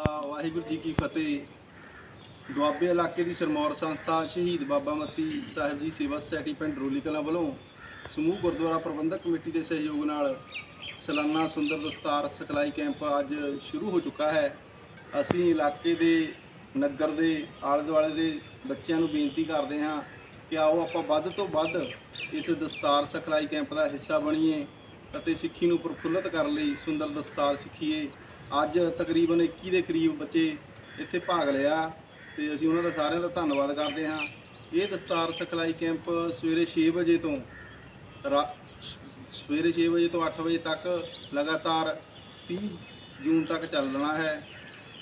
ਵਾਹਿਗੁਰੂ ਜੀ ਕੀ ਫਤਿਹ। ਦੁਆਬੇ ਇਲਾਕੇ ਦੀ ਸਰਮੌਰ ਸੰਸਥਾ ਸ਼ਹੀਦ ਬਾਬਾ ਮਤੀ ਸਾਹਿਬ ਜੀ ਸੇਵਾ ਸੁਸਾਇਟੀ ਪਿੰਡ ਰੋਲੀ ਕਲਾਂ ਵੱਲੋਂ ਸਮੂਹ ਗੁਰਦੁਆਰਾ ਪ੍ਰਬੰਧਕ ਕਮੇਟੀ ਦੇ ਸਹਿਯੋਗ ਨਾਲ ਸਲਾਨਾ ਸੁੰਦਰ ਦਸਤਾਰ ਸਿਖਲਾਈ ਕੈਂਪ ਅੱਜ ਸ਼ੁਰੂ ਹੋ ਚੁੱਕਾ ਹੈ। ਅਸੀਂ ਇਲਾਕੇ ਦੇ, ਨਗਰ ਦੇ ਆਲੇ ਦੁਆਲੇ ਦੇ ਬੱਚਿਆਂ ਨੂੰ ਬੇਨਤੀ ਕਰਦੇ ਹਾਂ ਕਿ ਆਓ ਆਪਾਂ ਵੱਧ ਤੋਂ ਵੱਧ ਇਸ ਦਸਤਾਰ ਸਿਖਲਾਈ ਕੈਂਪ ਦਾ ਹਿੱਸਾ ਬਣੀਏ ਅਤੇ ਸਿੱਖੀ ਨੂੰ ਪ੍ਰਫੁੱਲਤ ਕਰਨ ਲਈ ਸੁੰਦਰ ਦਸਤਾਰ ਸਿੱਖੀਏ। ਅੱਜ ਤਕਰੀਬਨ 21 ਦੇ ਕਰੀਬ ਬੱਚੇ ਇੱਥੇ ਭਾਗ ਲਿਆ ਤੇ ਅਸੀਂ ਉਹਨਾਂ ਦਾ ਸਾਰਿਆਂ ਦਾ ਧੰਨਵਾਦ ਕਰਦੇ ਹਾਂ। ਇਹ ਦਸਤਾਰ ਸਿਖਲਾਈ ਕੈਂਪ ਸਵੇਰੇ 6 ਵਜੇ ਤੋਂ ਰਾ- ਸਵੇਰੇ 6 ਵਜੇ ਤੋਂ 8 ਵਜੇ ਤੱਕ ਲਗਾਤਾਰ 30 ਜੂਨ ਤੱਕ ਚੱਲਣਾ ਹੈ।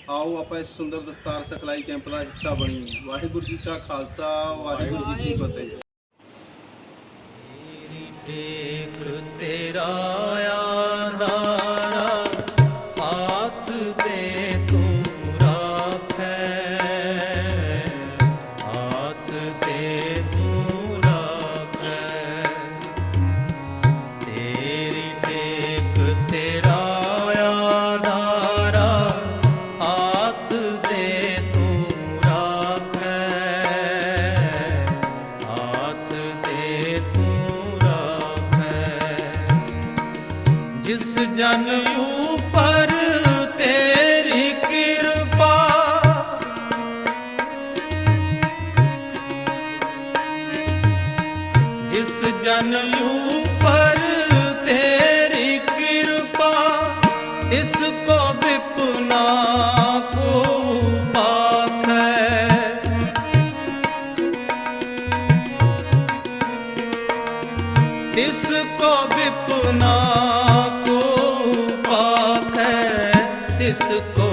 ਆਓ ਆਪਾਂ ਇਸ ਸੁੰਦਰ ਦਸਤਾਰ ਸਿਖਲਾਈ ਕੈਂਪ ਦਾ ਹਿੱਸਾ ਬਣੀਏ। ਵਾਹਿਗੁਰੂ ਜੀ ਕਾ ਖਾਲਸਾ, ਵਾਹਿਗੁਰੂ ਜੀ ਕੀ ਫਤਿਹ। ਤੇਰੀ ਜਨ ਉਪਰ ਤੇਰੀ ਕਿਰਪਾ। ਜਿਸ ਜਨ ਉਪਰ ਤੇਰੀ ਕਿਰਪਾ ਇਸ ਕੋ ਵਿਪਨਾ ਪਾਖੈ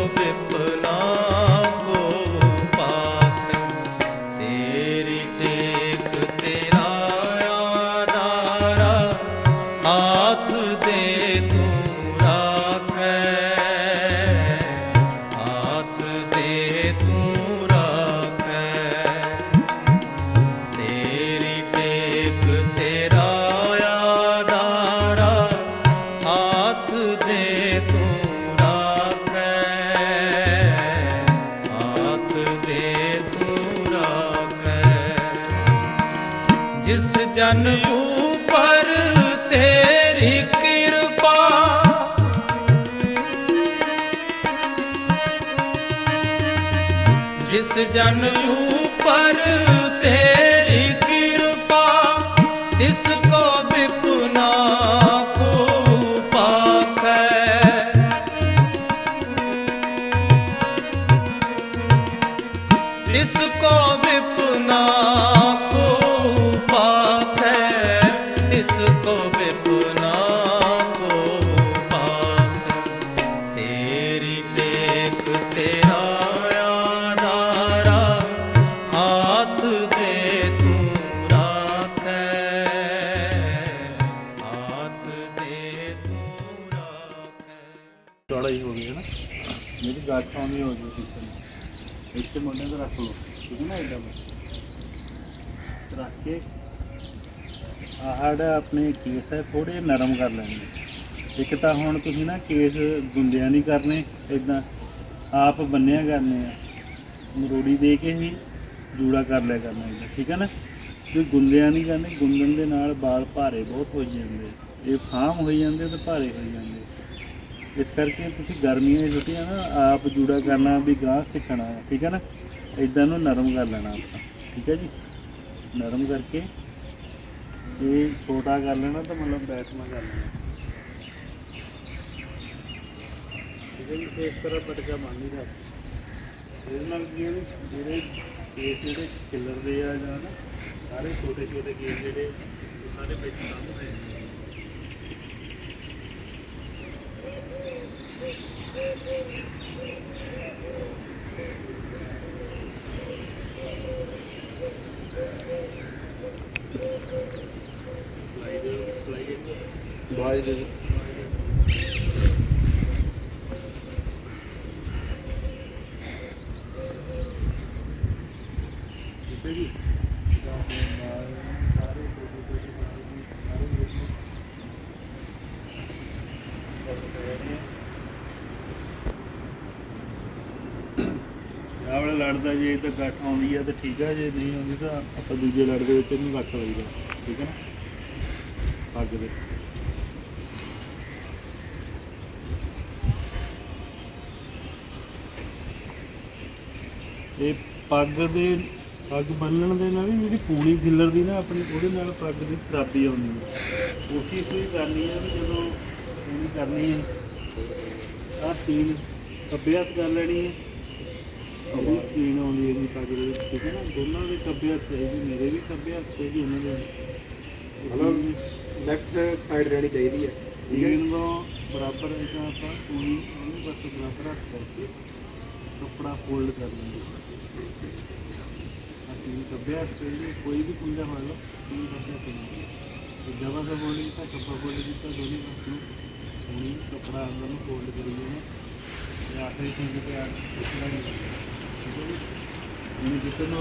ਜਿਸ ਜਨ ਉਪਰ ਤੇਰੀ ਕਿਰਪਾ। ਜਿਸ ਜਨ ਉਪਰ ਟੇਕ ਤੇਰਾ ਆਦਾਰਾ ਹਾਥ ਦੇ ਤੂੰ ਰਾਖੈ। ਹਾਥ ਦੇ ਤੂੰ ਰਾਖੈ। ਚੌੜਾ ਹੀ ਹੋ ਗਿਆ ਨਾ? ਮੇਰੀ ਗਾਠਾਂ ਵੀ ਹੋ ਗਈ ਕਿਸੇ ਨੂੰ ਇੱਥੇ ਮੁੰਡੇ ਤੇ ਰੱਖ ਲਓ। ਠੀਕ ਹੈ ਨਾ ਇਦਾਂ ਰੱਖ ਕੇ ਆਹ ਜਿਹੜਾ ਆਪਣੇ ਕੇਸ ਹੈ ਥੋੜੇ ਨਰਮ ਕਰ ਲੈਣੇ ਇੱਕ ਤਾਂ ਹੁਣ ਤੁਸੀਂ ਨਾ ਕੇਸ ਗੁੰਦਿਆਂ ਨਹੀਂ ਕਰਨੇ ਇਦਾਂ ਆਪ ਬੰਨਿਆ ਕਰਨੇ ਆ। ਮਰੋੜੀ ਦੇ ਕੇ ਹੀ ਜੂੜਾ ਕਰ ਲਿਆ ਕਰਨਾ ਏਦਾਂ, ਠੀਕ ਹੈ ਨਾ? ਜੇ ਗੁੰਦਿਆਂ ਨਹੀਂ ਕਰਨੇ ਗੁੰਦਣ ਦੇ ਨਾਲ ਵਾਲ ਭਾਰੇ ਬਹੁਤ ਹੋ ਜਾਂਦੇ ਇਹ ਫਾਮ ਹੋਈ ਜਾਂਦੇ ਤੇ ਭਾਰੇ ਹੋਈ ਜਾਂਦੇ ਇਸ ਕਰਕੇ ਤੁਸੀਂ ਗਰਮੀਆਂ ਦੀਆਂ ਛੁੱਟੀਆਂ ਨਾ ਆਪ ਜੂੜਾ ਕਰਨਾ ਵੀ ਗਾਹ ਸਿੱਖਣਾ ਹੈ ਠੀਕ ਹੈ ਨਾ? ਇਦਾਂ ਨੂੰ ਨਰਮ ਕਰ ਲੈਣਾ ਆਪਾਂ ਠੀਕ ਹੈ ਜੀ? ਨਰਮ ਕਰਕੇ ਇਹ ਛੋਟਾ ਕਰ ਲੈਣਾ ਤਾਂ ਮਤਲਬ ਬੈਠਣਾ ਕਰ ਲੈਣਾ। ਠੀਕ ਇਸ ਤਰ੍ਹਾਂ ਪਟਕਾ ਬੰਨ ਨਹੀਂ ਰੱਖ ਇਹਦੇ ਨਾਲ ਕੀ ਹੈ ਜਿਹੜੇ ਕੇਸ ਜਿਹੜੇ ਖਿਲਰਦੇ ਆ ਜਾਂ ਨਾ, ਸਾਰੇ ਛੋਟੇ ਛੋਟੇ ਕੇਸ ਜਿਹੜੇ, ਉਹ ਸਾਰੇ ਵਿੱਚ ਬੰਦ ਹੋ ਜਾਂਦੇ ਦੇ ਠੀਕ ਹੈ ਜੀ ਲੜਦਾ ਜੇ ਤਾਂ ਗੱਠ ਆਉਂਦੀ ਆ ਤਾਂ ਠੀਕ ਆ, ਜੇ ਨਹੀਂ ਆਉਂਦੀ ਤਾਂ ਆਪਾਂ ਦੂਜੇ ਲੜ ਦੇ ਵਿੱਚ ਇਹਨੂੰ ਰੱਖ ਲਈਦਾ, ਠੀਕ ਹੈ ਨਾ? ਪੱਗ ਦੇ। ਇਹ ਪੱਗ ਦੇ, ਪੱਗ ਬੰਨਣ ਦੇ ਨਾਲ ਵੀ ਜਿਹੜੀ ਪੂਣੀ ਖਿੱਲਰ ਦੀ ਨਾ ਆਪਣੀ, ਉਹਦੇ ਨਾਲ ਪੱਗ ਦੀ ਖਰਾਬੀ ਆਉਂਦੀ ਹੈ ਕੋਸ਼ਿਸ਼ ਵੀ ਕਰਨੀ ਹੈ ਵੀ ਜਦੋਂ ਪੂਣੀ ਕਰਨੀ ਹੈ ਆਹ ਸੀਨ ਖੱਬੇ ਕਰ ਲੈਣੀ ਹੈ ਉਹਦੀ ਸੀਨ ਆਉਂਦੀ ਹੈ ਜੀ ਦੇ ਵਿੱਚ ਠੀਕ ਹੈ ਨਾ? ਦੋਨਾਂ ਦੇ ਖੱਬੇ ਹੱਥ ਹੈ ਜੀ ਮੇਰੇ ਵੀ ਖੱਬੇ ਹੱਥ ਹੈ ਜੀ ਉਹਨਾਂ ਦੇ ਮਤਲਬ ਲੈਫਟ ਸਾਈਡ ਰਹਿਣੀ ਚਾਹੀਦੀ ਹੈ ਸੀਨ ਤੋਂ ਬਰਾਬਰ ਇਦਾਂ ਆਪਾਂ ਪੂਣੀ ਉਹਨੂੰ ਬਸ ਬਰਾਬਰ ਹੱਥ ਕਰਕੇ ਕੱਪੜਾ ਫੋਲਡ ਕਰ ਲੈਂਦੇ ਅਸੀਂ ਖੱਬੇ ਹੱਥ ਤੇ ਜੀ ਕੋਈ ਵੀ ਕੁੰਡਾ ਫੜ ਲਓ ਤੁਸੀਂ ਖੱਬੇ ਹੱਥ ਤੇ ਜਗ੍ਹਾ ਦਾ ਫੋਲਡ ਕੀਤਾ ਕੱਪੜਾ ਫੋਲਡ ਕੀਤਾ ਦੋਨੇ ਪਾਸੇ ਨੂੰ ਪੂਣੀ ਕੱਪੜਾ ਅੰਦਰ ਨੂੰ ਫੋਲਡ ਕਰੀ ਜਾਣਾ। ਤੇ ਆਖਰੀ ਚੀਜ਼ ਤੇ ਆ ਕਿਸਨਾ ਨਹੀਂ ਇਹ ਜਿੱਥੇ ਨੂੰ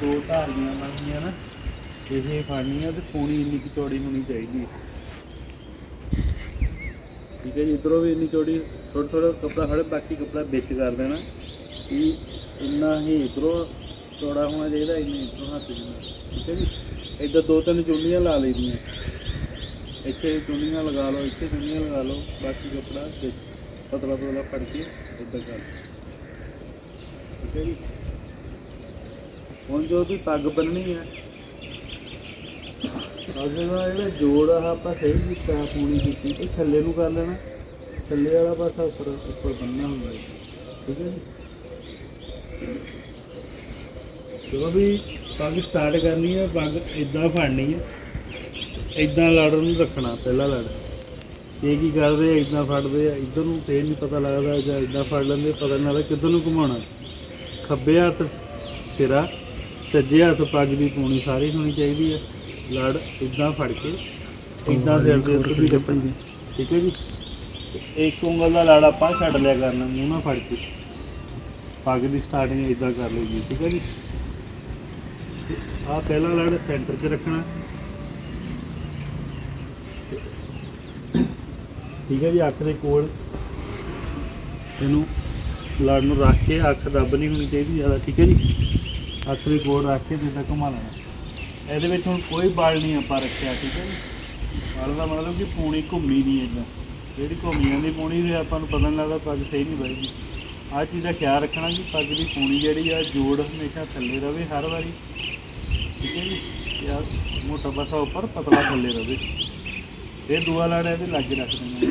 ਦੋ ਧਾਰੀਆਂ ਬਣੀਆਂ ਨਾ, ਇਹ ਫੜਨੀਆਂ ਤੇ ਪੂਣੀ ਇੰਨੀ ਕੁ ਚੌੜੀ ਹੋਣੀ ਚਾਹੀਦੀ ਹੈ। ਠੀਕ ਹੈ ਜੀ, ਇਧਰੋਂ ਵੀ ਇੰਨੀ ਚੌੜੀ ਥੋੜਾ ਥੋੜਾ ਕਪੜਾ ਹੜੇ ਬਾਕੀ ਕਪੜਾ ਵਿੱਚ ਕਰ ਦੇਣਾ। ਕਿ ਇੰਨਾ ਹੀ ਇਧਰੋਂ ਚੌੜਾ ਹੋਣਾ ਚਾਹੀਦਾ, ਇੰਨਾ ਇਧਰੋਂ ਹੱਥ ਜਿੰਨਾ ਠੀਕ ਹੈ ਜੀ, ਇੱਧਰ ਦੋ ਤਿੰਨ ਚੁੰਨੀਆਂ ਲਾ ਲਈਆਂ। ਇੱਥੇ ਚੁੰਨੀਆਂ ਲਗਾ ਲਓ, ਇੱਥੇ ਚੁੰਨੀਆਂ ਲਗਾ ਲਓ, ਬਾਕੀ ਕਪੜਾ ਪਤਲਾ ਪਤਲਾ ਫੜ ਕੇ ਇੱਧਰ ਕਰ ਲਓ। ਠੀਕ ਹੈ ਜੀ ਹੁਣ ਜੋ ਵੀ ਪੱਗ ਬੰਨਣੀ ਹੈ। ਅਗਰ ਦਾ ਜਿਹੜਾ ਜੋੜ ਆ, ਆਪਾਂ ਸਹੀ ਕੀਤਾ ਪੂਣੀ ਕੀਤੀ। ਇਹ ਥੱਲੇ ਨੂੰ ਕਰ ਲੈਣਾ। ਥੱਲੇ ਵਾਲਾ ਪਾਸਾ ਉੱਪਰ ਉੱਪਰ ਬੰਨਣਾ ਹੁੰਦਾ ਹੈ ਠੀਕ ਹੈ ਜੀ? ਜਦੋਂ ਵੀ ਪੱਗ ਸਟਾਰਟ ਕਰਨੀ ਹੈ, ਪੱਗ ਇਦਾਂ ਫੜਨੀ ਹੈ। ਇਦਾਂ ਲੜ ਨੂੰ ਰੱਖਣਾ, ਪਹਿਲਾ ਲੜ। ਇਹ ਕੀ ਕਰਦੇ ਆ ਇਦਾਂ ਫੜਦੇ ਆ। ਇਧਰ ਨੂੰ ਫੇਰ ਨਹੀਂ ਪਤਾ ਲੱਗਦਾ ਜਾਂ ਇਦਾਂ ਫੜ ਲੈਂਦੇ, ਪਤਾ ਨਹੀਂ ਲੱਗਦਾ ਕਿੱਧਰ ਨੂੰ ਘੁਮਾਉਣਾ। ਖੱਬੇ ਹੱਥ ਸਿਰਾ, ਸੱਜੇ ਹੱਥ ਪੱਗ ਦੀ ਪੂਣੀ ਸਾਰੀ ਹੋਣੀ ਚਾਹੀਦੀ ਹੈ। ਲੜ ਇਦਾਂ ਫੜ ਕੇ ਇਦਾਂ ਸਿਰ ਦੇ ਉੱਤੇ ਵੀ ਰੱਖਣੀ। ਠੀਕ ਹੈ ਜੀ? ਇੱਕ ਉਂਗਲ ਦਾ ਲੜ ਆਪਾਂ ਛੱਡ ਲਿਆ ਕਰਨਾ, ਮੂੰਹ ਨਾਲ ਫੜ ਕੇ। ਪੱਗ ਦੀ ਸਟਾਰਟਿੰਗ ਇਦਾਂ ਕਰ ਲਈ ਜੀ, ਠੀਕ ਹੈ ਜੀ? ਆ ਪਹਿਲਾ ਲੜ ਸੈਂਟਰ 'ਚ ਰੱਖਣਾ। ਠੀਕ ਹੈ ਜੀ ਅੱਖ ਦੇ ਕੋਲ ਇਹਨੂੰ ਲੜ ਨੂੰ ਰੱਖ ਕੇ ਅੱਖ ਦੱਬ ਨਹੀਂ ਹੋਣੀ ਚਾਹੀਦੀ, ਜ਼ਿਆਦਾ ਠੀਕ ਹੈ ਜੀ? ਅੱਖ ਦੇ ਕੋਲ ਰੱਖ ਕੇ ਜਿੱਦਾਂ ਘੁਮਾ ਲੈਣਾ। ਇਹਦੇ ਵਿੱਚ ਹੁਣ ਕੋਈ ਬਲ ਨਹੀਂ ਆਪਾਂ ਰੱਖਿਆ, ਠੀਕ ਹੈ ਜੀ? ਬਲ ਦਾ ਮਤਲਬ ਕਿ ਪੂਣੀ ਘੁੰਮੀ ਨਹੀਂ ਇਦਾਂ ਜਿਹੜੀ ਘੁੰਮੀ ਜਾਂਦੀ ਪੂਣੀ ਦੇ ਆਪਾਂ ਨੂੰ ਪਤਾ ਨਹੀਂ ਲੱਗਦਾ, ਪੱਗ ਸਹੀ ਨਹੀਂ ਬੈਠਦੀ ਆਹ ਚੀਜ਼ ਦਾ ਖਿਆਲ ਰੱਖਣਾ ਜੀ, ਪੱਗ ਦੀ ਪੂਣੀ ਜਿਹੜੀ ਆ, ਜੋੜ ਹਮੇਸ਼ਾ ਥੱਲੇ ਰਵੇ ਹਰ ਵਾਰੀ। ਠੀਕ ਹੈ ਜੀ? ਯਾਰ ਮੋਟਾ ਪਾਸਾ ਉੱਪਰ ਪਤਲਾ ਥੱਲੇ ਰਵੇ। ਇਹ ਦੂਆ ਲੜ ਇਹਦੇ ਲੱਗ ਰੱਖ ਦਿੰਦੇ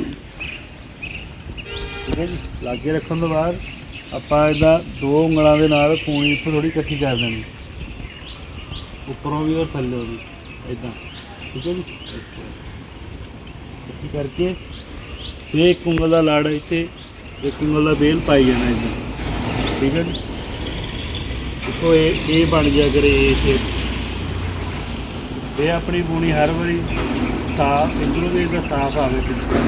ਠੀਕ ਹੈ ਜੀ? ਲਾਗੇ ਰੱਖਣ ਤੋਂ ਬਾਅਦ ਆਪਾਂ ਇਹਦਾ ਦੋ ਉਂਗਲਾਂ ਦੇ ਨਾਲ ਪੂਣੀ ਇੱਥੋਂ ਥੋੜੀ ਇਕੱਠੀ ਕਰ ਦੇਣੀ। ਉੱਪਰੋਂ ਵੀ ਔਰ ਥੱਲੇ ਵੀ ਇਦਾਂ ਠੀਕ ਹੈ ਜੀ? ਇਕੱਠੀ ਕਰਕੇ ਇਹ ਇੱਕ ਉਂਗਲ ਦਾ ਲਾੜ ਇੱਥੇ, ਇੱਕ ਉਂਗਲ ਦਾ ਬੇਲ ਪਾਈ ਜਾਣਾ ਇਦਾਂ ਠੀਕ ਹੈ ਜੀ? ਦੇਖੋ ਇਹ ਇਹ ਬਣ ਗਿਆ ਕਰੇ ਇਹ ਸ਼ੇਪ ਇਹ ਆਪਣੀ ਬੂਣੀ ਹਰ ਵਾਰੀ ਸਾਫ਼, ਇਧਰੋਂ ਵੀ ਇਹਦਾ ਸਾਫ਼ ਆਵੇ ਪਿੱਛੇ।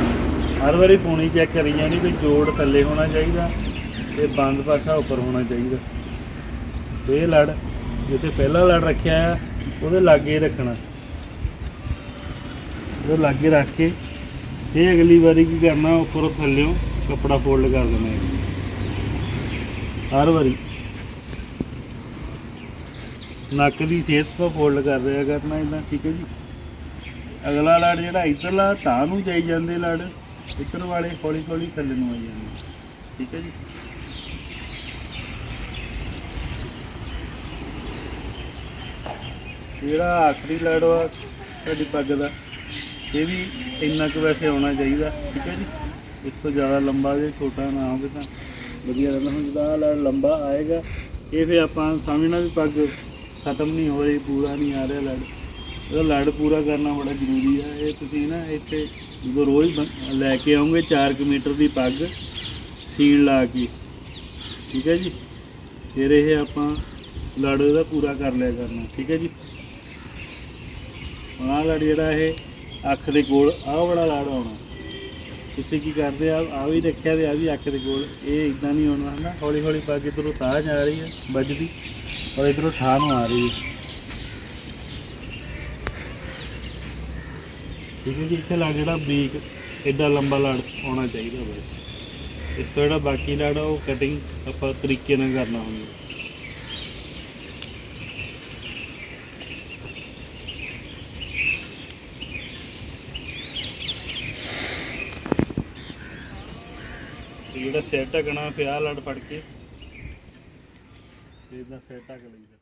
ਹਰ ਵਾਰੀ ਪੂਣੀ ਚੈੱਕ ਕਰੀ ਜਾਣੀ ਵੀ ਜੋੜ ਥੱਲੇ ਹੋਣਾ ਚਾਹੀਦਾ ਤੇ ਬੰਦ ਪਾਸਾ ਉੱਪਰ ਹੋਣਾ ਚਾਹੀਦਾ। ਇਹ ਲੜ, ਜਿੱਥੇ ਪਹਿਲਾ ਲੜ ਰੱਖਿਆ ਆ, ਉਹਦੇ ਲਾਗੇ ਰੱਖਣਾ। ਉਹਦੇ ਲਾਗੇ ਰੱਖ ਕੇ ਇਹ ਅਗਲੀ ਵਾਰੀ ਕੀ ਕਰਨਾ, ਉੱਪਰੋਂ ਥੱਲਿਓਂ ਕੱਪੜਾ ਫੋਲਡ ਕਰ ਦੇਣਾ ਹੈ ਹਰ ਵਾਰੀ। ਨੱਕ ਦੀ ਸਿਹਤ ਤੋਂ ਫੋਲਡ ਕਰ ਰਿਹਾ ਕਰਨਾ ਇਦਾਂ ਠੀਕ ਹੈ ਜੀ। ਅਗਲਾ ਲੜ ਜਿਹੜਾ ਇੱਧਰਲਾ, ਤਾਂ ਨੂੰ ਜਾਈ ਜਾਂਦੇ ਲੜ। ਇੱਧਰ ਵਾਲੇ ਹੌਲੀ ਹੌਲੀ ਥੱਲੇ ਨੂੰ ਆਈ ਜਾਂਦੇ। ਠੀਕ ਹੈ ਜੀ? ਜਿਹੜਾ ਆਖਰੀ ਲੜ ਆ ਤੁਹਾਡੀ ਪੱਗ ਦਾ, ਇਹ ਵੀ ਇੰਨਾ ਕੁ ਵੈਸੇ ਆਉਣਾ ਚਾਹੀਦਾ, ਠੀਕ ਹੈ ਜੀ? ਇਸ ਤੋਂ ਜ਼ਿਆਦਾ ਲੰਬਾ ਜੇ, ਛੋਟਾ ਨਾ ਹੋਵੇ ਤਾਂ ਵਧੀਆ ਰਹਿੰਦਾ। ਹੁਣ ਜਦੋਂ ਲੜ ਲੰਬਾ ਆਏਗਾ, ਇਹ ਫਿਰ ਆਪਾਂ ਸਮਝਣਾ ਵੀ ਪੱਗ ਖਤਮ ਨਹੀਂ ਹੋ ਰਹੀ, ਪੂਰਾ ਨਹੀਂ ਆ ਰਿਹਾ ਲੜ। ਇਹਦਾ ਲੜ ਪੂਰਾ ਕਰਨਾ ਬੜਾ ਜ਼ਰੂਰੀ ਆ। ਇਹ ਤੁਸੀਂ ਨਾ ਇੱਥੇ ਜਦੋਂ ਰੋਜ਼ ਬਣ- ਲੈ ਕੇ ਆਉਂਗੇ 4 ਮੀਟਰ ਦੀ ਪੱਗ, ਸੀਲ ਲਾ ਕੇ। ਠੀਕ ਹੈ ਜੀ? ਫਿਰ ਇਹ ਆਪਾਂ ਲੜ ਇਹਦਾ ਪੂਰਾ ਕਰ ਲਿਆ ਕਰਨਾ। ਠੀਕ ਹੈ ਜੀ? ਹੁਣ ਆਹ ਲੜ ਜਿਹੜਾ ਇਹ ਅੱਖ ਦੇ ਕੋਲ, ਆਹ ਵਾਲਾ ਲੜ ਆਉਣਾ। ਤੁਸੀਂ ਕੀ ਕਰਦੇ ਆ? ਆ ਵੀ ਰੱਖਿਆ ਤੇ ਆ ਵੀ ਅੱਖ ਦੇ ਕੋਲ। ਇਹ ਇਦਾਂ ਨਹੀਂ ਆਉਣਾ, ਹਨਾ? ਹੌਲੀ ਹੌਲੀ ਪੱਗ ਇੱਧਰੋਂ ਤਾਂ ਜਾ ਰਹੀ ਹੈ, ਵੱਜਦੀ ਔਰ ਇੱਧਰੋਂ ਠਾਹ ਨੂੰ ਆ ਰਹੀ ਹੈ। ਠੀਕ ਹੈ ਜੀ, ਇੱਥੇ ਲਾ ਜਿਹੜਾ ਬੀਕ ਐਡਾ ਲੰਬਾ ਲੜ ਆਉਣਾ ਚਾਹੀਦਾ ਬਸ। ਇਸ ਤੋਂ ਜਿਹੜਾ ਬਾਕੀ ਲੜ ਉਹ ਕਟਿੰਗ ਆਪਾਂ ਤਰੀਕੇ ਨਾਲ ਕਰਨਾ ਹੁੰਦਾ ਜਿਹੜਾ ਸੈਟ ਢਕਣਾ ਪਿਆ ਲੜ ਫੜ ਕੇ। ਇਹਦਾ ਸੈਟ ਢਕ ਲਈਦਾ